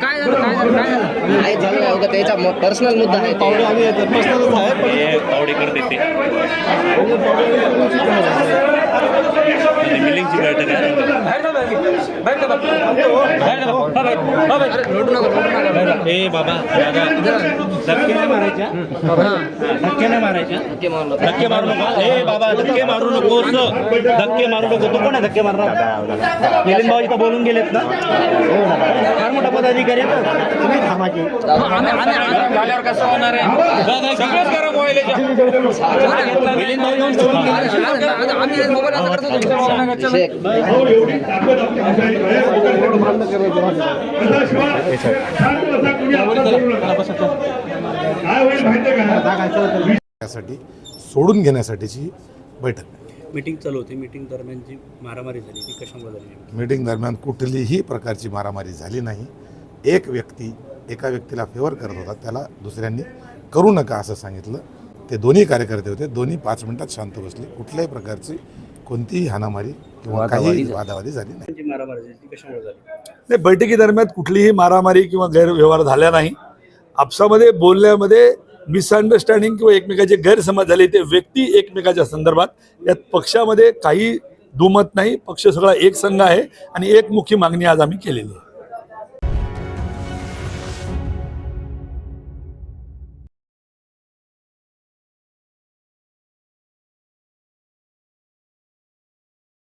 नाही झालं नाही उगा त्याचा पर्सनल मुद्दा आहे. पावडे ते. आम्ही पर्सनलच आहे पण हे पावडेकर देते आणि मिलिंगची बैठक आहे बाबा धक्के नाही मारायच्या? धक्के नाही मारायच्या? ते म्हणलं. धक्के मारू नका. ए बाबा धक्के मारू नको धक्के मारू नको. तो कोण आहे धक्के मारणार? मिलिंद भाऊ इथं बोलून गेलेत ना. फार मोठा पदाधिकारी आहे. तुम्ही थांबा की. मिलिंद भाऊ येऊन बोलून गेले. सोडून घेण्यासाठीची बैठक. मीटिंग चालू होती. मीटिंग दरम्यान जी मारामारी झाली ती कशामुळे झाली? मीटिंग दरम्यान कुठलीही प्रकारची मारामारी झाली नाही. एक व्यक्ती एका व्यक्तीला फेवर करत होता. त्याला दुसऱ्यांनी करू नका असं सांगितलं. ते दोन्ही कार्यकर्ते होते. दोन्ही पाच मिनिटात शांत बसले. कुठल्याही प्रकारची कोणतीही हाणामारी किंवा काही वादावादी झाली नाही. जी मारामारी झाली ती कशामुळे झाली? नाही बैठकीदरम्यान कुठलीही मारामारी किंवा गैरव्यवहार झाला नाही. आपसामध्ये बोलण्यामध्ये मिसअंडरस्टँडिंग किंवा एकमेकाचे गैरसमज झाले ते व्यक्ती एकमेकाच्या संदर्भात यात पक्षामध्ये काही दुमत नाही. पक्ष सगळा एक संघ आहे आणि एकमुखी मागणी आज आम्ही केलेली आहे.